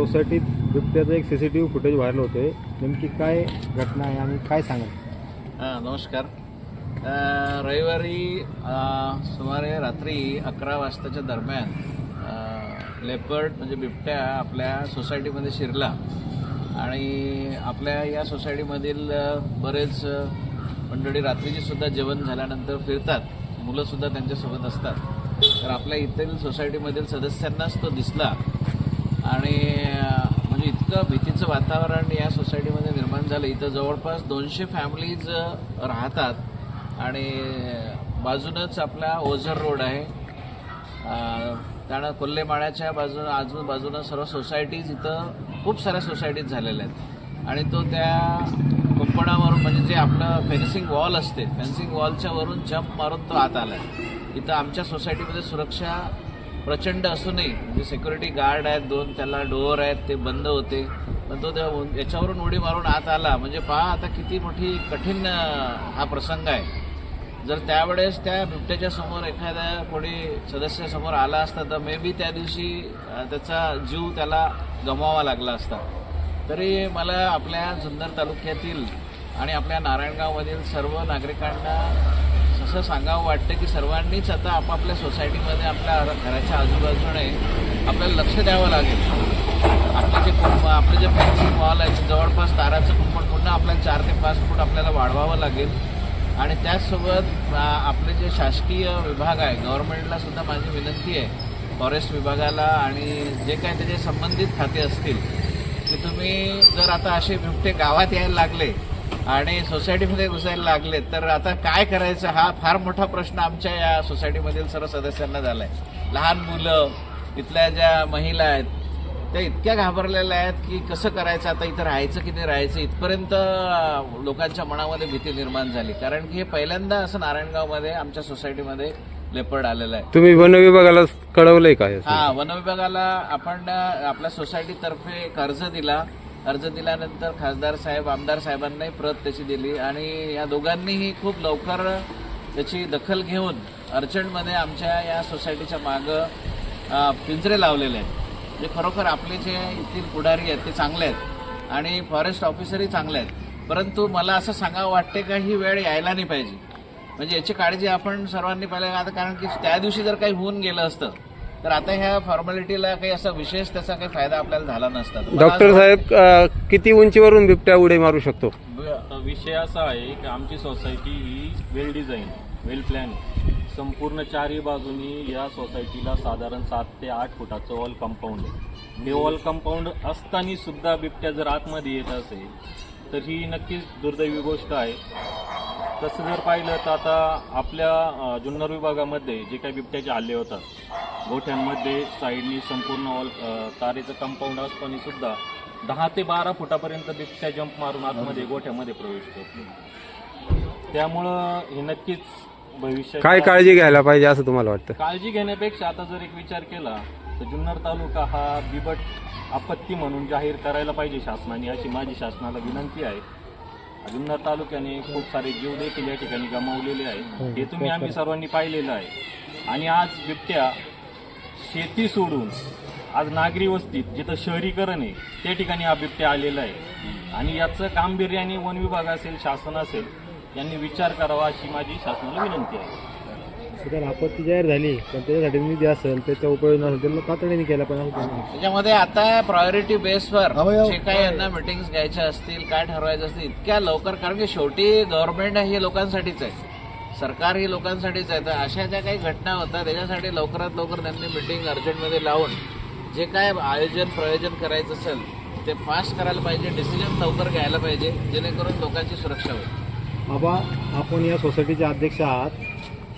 सोसायटीत बिबट्याचं एक C C T V footage viral होते नेमकी काय घटना आहे आणि काय सांगाल? नमस्कार. रविवारी सुमारे रात्री अकरा वाजताच्या दरम्यान लेपर्ड म्हणजे बिबट्या आपल्या सोसायटीमध्ये शिरला. आणि आपल्या या सोसायटीमधील बरेच मंडळी रात्रीची सुद्धा जेवण झाल्यानंतर फिरतात. मुलंसुद्धा त्यांच्यासोबत असतात. तर आपल्या इथील सोसायटीमधील सदस्यांनाच तो दिसला. आणि म्हणजे इतकं भीतीचं वातावरण या सोसायटीमध्ये निर्माण झालं. इथं जवळपास दोनशे फॅमिलीज राहतात. आणि बाजूनच आपला ओझर रोड आहे. त्यानं कोल्हेमाळ्याच्या बाजून आजूबाजूनं सर्व सोसायटीज इथं खूप साऱ्या सोसायटीज झालेल्या आहेत. आणि तो त्या कुंपणावरून म्हणजे जे आपलं फेन्सिंग वॉल असते फेन्सिंग वॉलच्या वरून जंप मारून तो आत आला आहे इथं आमच्या सोसायटीमध्ये सुरक्षा प्रचंड असूनही म्हणजे सिक्युरिटी गार्ड आहेत दोन त्याला डोअर आहेत ते बंद होते. पण तो त्या याच्यावरून उडी मारून आत आला. म्हणजे पहा आता किती मोठी कठीण हा प्रसंग आहे. जर त्यावेळेस त्या बिबट्याच्या समोर एखाद्या कोणी सदस्यासमोर आला असता तर मे बी त्या दिवशी त्याचा जीव त्याला गमवावा लागला असता. तरी मला आपल्या जुन्नर तालुक्यातील आणि आपल्या नारायणगावमधील सर्व नागरिकांना असं सांगावं वाटतं की सर्वांनीच आता आपापल्या सोसायटीमध्ये आपल्या घराच्या आजूबाजूने आपल्याला लक्ष द्यावं लागेल. आपले जे कुंभ आपले जे फॅन्सिंग हॉल आहे ते जवळपास ताराचं कुंपण पुन्हा आपल्याला चार ते पाच फूट आपल्याला वाढवावं लागेल. आणि त्याचसोबत आपले जे शासकीय विभाग आहे गव्हर्नमेंटला सुद्धा माझी विनंती आहे फॉरेस्ट विभागाला आणि जे काय त्याचे संबंधित खाते असतील की तुम्ही जर आता असे बिबटे गावात यायला लागले आणि सोसायटीमध्ये घुसायला लागले तर आता काय करायचं हा फार मोठा प्रश्न आमच्या या सोसायटीमधील सर्व सदस्यांना झाला आहे लहान मुलं इथल्या ज्या महिला आहेत त्या इतक्या घाबरलेल्या आहेत की कसं करायचं आता इथं राहायचं की नाही राहायचं इथपर्यंत लोकांच्या मनामध्ये भीती निर्माण झाली. कारण की हे पहिल्यांदा असं नारायणगावमध्ये आमच्या सोसायटीमध्ये लेपर्ड आलेलं आहे. तुम्ही वन विभागाला कळवलंय का हे? वन विभागाला आपण आपल्या सोसायटीतर्फे एक अर्ज दिला. अर्ज दिल्यानंतर खासदार साहेब आमदार साहेबांनाही प्रत त्याची दिली आणि या दोघांनीही खूप लवकर त्याची दखल घेऊन अर्जंटमध्ये आमच्या या सोसायटीच्या मागं पिंजरे लावलेले आहेत. जे खरोखर आपले जे येथील पुढारी आहेत ते चांगले आहेत आणि फॉरेस्ट ऑफिसरही चांगले आहेत. परंतु मला असं सांगावं वाटते का ही वेळ यायला नाही पाहिजे. म्हणजे याची काळजी आपण सर्वांनी पाहिलं आता कारण की त्या दिवशी जर काही होऊन गेलं असतं तर आता ह्या फॉर्मॅलिटीला काही असा विशेष त्याचा काही फायदा आपल्याला झाला नसता. डॉक्टर साहेब अ, किती उंचीवरून बिबट्या उडी मारू शकतो? विषय असा आहे की आमची सोसायटी ही वेल डिझाईन वेल प्लॅन संपूर्ण चारही बाजूनी या सोसायटीला साधारण सात ते आठ फुटाचं वॉल कंपाऊंड आहे. हे वॉल कंपाऊंड असताना सुद्धा बिबट्या जर आतमध्ये येत असेल तर ही नक्कीच दुर्दैवी गोष्ट आहे. तसं जर पाहिलं तर आता आपल्या अ, जुन्नर विभागामध्ये जे काही बिबट्याचे हल्ले होतात गोठ्यांमध्ये साईडनी संपूर्ण अ, तारेचं कंपाऊंड असताना सुद्धा दहा ते बारा फुटापर्यंत बिबट्या जंप मारून आतमध्ये गोठ्यामध्ये प्रवेश करतो त्यामुळं हे नक्कीच भविष्यात काय काळजी घ्यायला पाहिजे असं तुम्हाला वाटतं? काळजी घेण्यापेक्षा आता जर एक विचार केला तर जुन्नर तालुका हा बिबट आपत्ती म्हणून जाहीर करायला पाहिजे शासनाने अशी माझी शासनाला विनंती आहे. जुन्नर तालुक्याने खूप सारे जीव देखील या ठिकाणी गमावलेले आहे हे तुम्ही आम्ही सर्वांनी पाहिलेलं आहे. आणि आज बिबट्या शेती सोडून आज नागरी वस्तीत जिथं शहरीकरण आहे त्या ठिकाणी हा बिबट्या आलेला आहे. आणि याचं गांभीर्याने वन विभाग असेल शासन असेल यांनी विचार करावा अशी माझी शासनाला विनंती आहे. आपत्ती जाहीर झाली पण त्याच्यासाठी निधी असेल त्याचा उपयोग नसेल त्याला तातडीने केला पाहिजे त्याच्यामध्ये आता प्रायोरिटी बेसवर जे काही यांना मिटिंग्स घ्यायच्या असतील काय ठरवायचं असतील इतक्या लवकर कारण की शेवटी गव्हर्नमेंट हे लोकांसाठीच आहे. सरकार ही लोकांसाठीच आहे. तर अशा ज्या काही घटना होतात त्याच्यासाठी लवकरात लवकर त्यांनी मिटिंग अर्जंटमध्ये लावून जे काय आयोजन प्रयोजन करायचं असेल ते फास्ट करायला पाहिजे डिसिजन लवकर घ्यायला पाहिजे जेणेकरून लोकांची सुरक्षा होईल. बाबा आपण या सोसायटीचे अध्यक्ष आहात.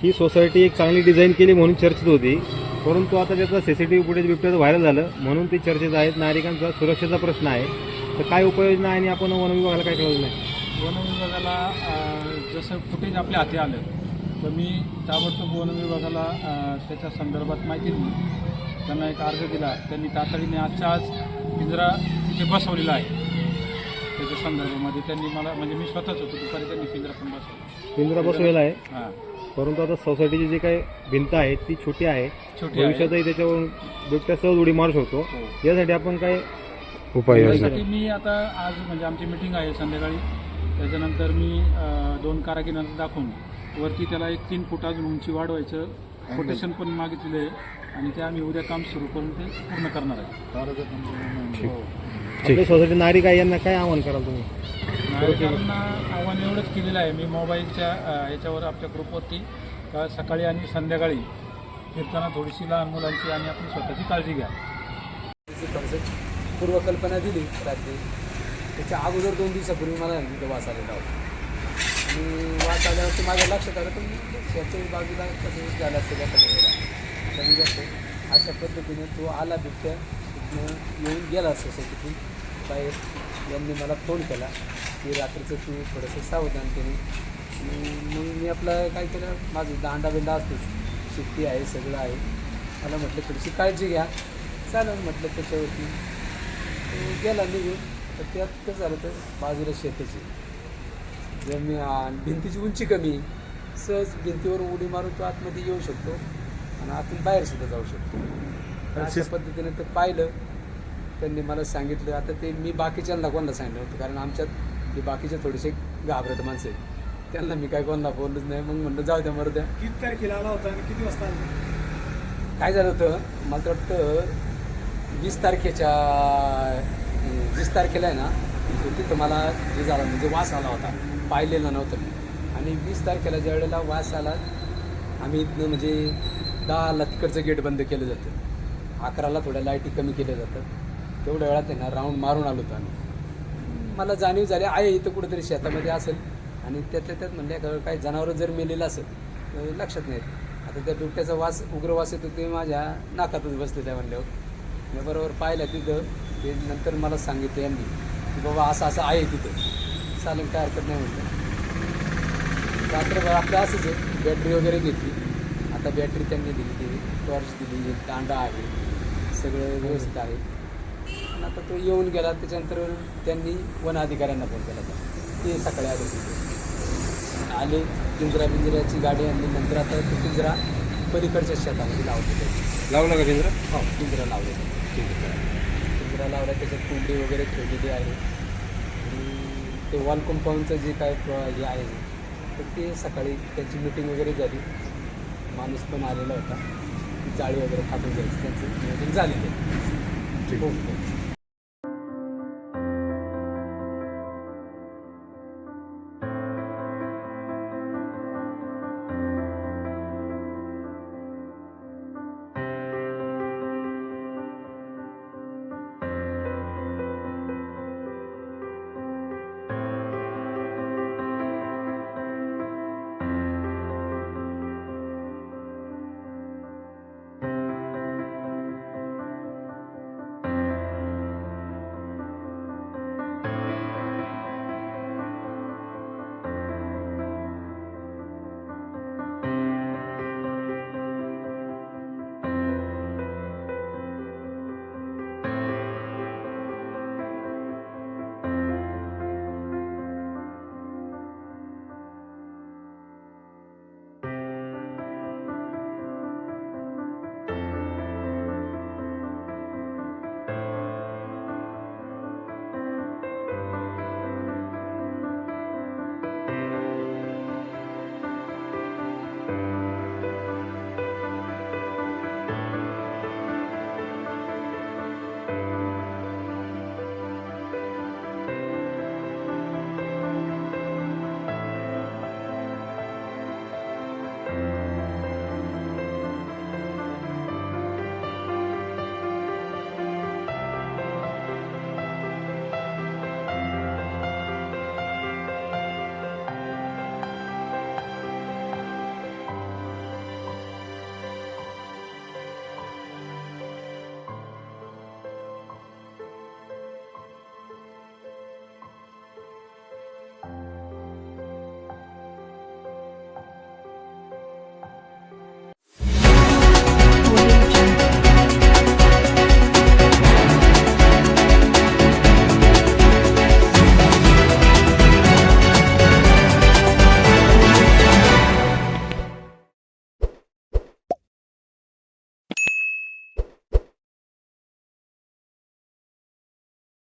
ही सोसायटी एक चांगली डिझाईन केली म्हणून चर्चेत होती. परंतु आता त्याचं सीसीटीव्ही फुटेज बिबट्याचं व्हायरल झालं म्हणून ती चर्चेत आहेत. नागरिकांचा सुरक्षेचा प्रश्न आहे. तर काय उपाययोजना आहे आणि आपण वन विभागाला काय कळवलं नाही? वन विभागाला अ, जसं फुटेज आपल्या हाती आलं तर मी ताबडतोब वन विभागाला त्याच्या संदर्भात माहिती दिली. त्यांना एक अर्ज दिला. त्यांनी तातडीने आजच्या आज पिंजरा तिथे बसवलेला आहे. त्याच्या संदर्भामध्ये त्यांनी मला म्हणजे मी स्वतःच होतो. दुपारी त्यांनी पिंजरा पण बसवला. पिंजरा बसवलेला आहे? हां. परंतु आता सोसायटीची जी काही भिंत आहे ती छोटी आहे. छोटी. भविष्यातही त्याच्यावरून बिबट्या सहज उडी मारू शकतो. हो. यासाठी आपण काय उपाययोजना. त्यासाठी मी आता आज म्हणजे आमची मिटिंग आहे संध्याकाळी. त्याच्यानंतर मी दोन कारागिरांना दाखवून वरती त्याला एक तीन फूट अजून उंची वाढवायचं. कोटेशन पण मागितलेलं आहे आणि ते आम्ही उद्या काम सुरू करून ते पूर्ण करणार आहे. आपल्या सोसायटी नागरिक आहे यांना काय आव्हान कराल तुम्ही? नागरिकांना आव्हान एवढंच केलेलं आहे. मी मोबाईलच्या याच्यावर आपल्या ग्रुपवरती का सकाळी आणि संध्याकाळी फिरताना थोडीशी लहान मुलांची आणि आपण स्वतःची काळजी घ्या. कन्सेप्ट पूर्वकल्पना दिली रात्री. त्याच्या अगोदर दोन दिवसापूर्वी मला तिथं वास आलेला होता. आणि वास आल्यावरती माझ्या लक्षात आलं पण त्याच्या बाजूला कसं झालं असतं त्या कलेला कमी जास्त अशा पद्धतीने तो आला बिबट्या तिथनं येऊन गेला सोसायटीतून बाहेर यांनी मला फोन केला की रात्रीचं तू थोडंसं सावधान केली मग मी आपलं काय केलं माझं दांडा बिंडा असतोच. शिट्टी आहे सगळं आहे. मला म्हटलं थोडीशी काळजी घ्या. चालेल म्हटलं त्याच्यावरती. गेला निघून. तर त्यात कसं झालं तर बाजूला शेताची. जर मी आ, भिंतीची उंची कमी. सहज भिंतीवर उडी मारून तो आतमध्ये येऊ शकतो आणि आतून बाहेर सुद्धा जाऊ शकतो. तर अशा पद्धतीने ते पाहिलं. त्यांनी मला सांगितलं आता ते मी बाकीच्यांना कोणाला सांगितलं होतं कारण आमच्यात ते बाकीचे थोडेसे घाबरट माणसं आहेत. त्यांना मी काय कोणाला बोललोच नाही. मग म्हणलं जाऊ द्या मरू द्या. किती तारखेला आला होता आणि किती वाजता काय झालं होतं? मला तर वाटतं वीस तारखेच्या वीस तारखेला आहे ना तिथं मला हे झालं म्हणजे वास आला होता. पाहिलेला नव्हतं मी. आणि वीस तारखेला ज्या वेळेला वास आला आम्ही इथनं म्हणजे दहाला तिकडचं गेट बंद केलं जातं. अकराला थोड्या लाईटी कमी केल्या जातात. तेवढ्या वेळात आहे ना राऊंड मारून आलो होतो आम्ही. मला जाणीव झाली आहे इथं कुठेतरी शेतामध्ये असेल. आणि त्यातल्या त्यात म्हणल्या का काही जनावरं जर मेलेलं असेल तर लक्षात नाही आता त्या बिबट्याचा वास उग्र वास येतो ते माझ्या नाकातच बसले त्या म्हणल्यावर. मी बरोबर पाहिलं तिथं. ते नंतर मला सांगितलं यांनी की बाबा असं असं आहे तिथं. चालेल काय हरकत नाही म्हटलं रात्रभर आपलं असंच आहे. बॅटरी वगैरे घेतली. आता बॅटरी त्यांनी दिली ती. टॉर्च दिली दांडा आहे. सगळं व्यवस्थित आहे. आणि आता तो येऊन गेला. त्याच्यानंतर त्यांनी वन अधिकाऱ्यांना फोन केला होता. ते सकाळी आले तिथे आले. पिंजरा पिंजऱ्याची गाडी आणली. नंतर आता तो पिंजरा पलीकडच्या शेतामध्ये लावतो. लावला का केंद्र हो पिंजरा लावले पिंजरा लावला त्याच्यात कुंडी वगैरे ठेवलेली आहे. आणि ते वॉल कंपाऊंडचं जे काय हे आहे तर ते सकाळी त्यांची मिटिंग वगैरे झाली. माणूस पण आलेला होता. जाळी वगैरे काढून घ्यायची त्यांचं नियोजन झालेलं आहे. हो.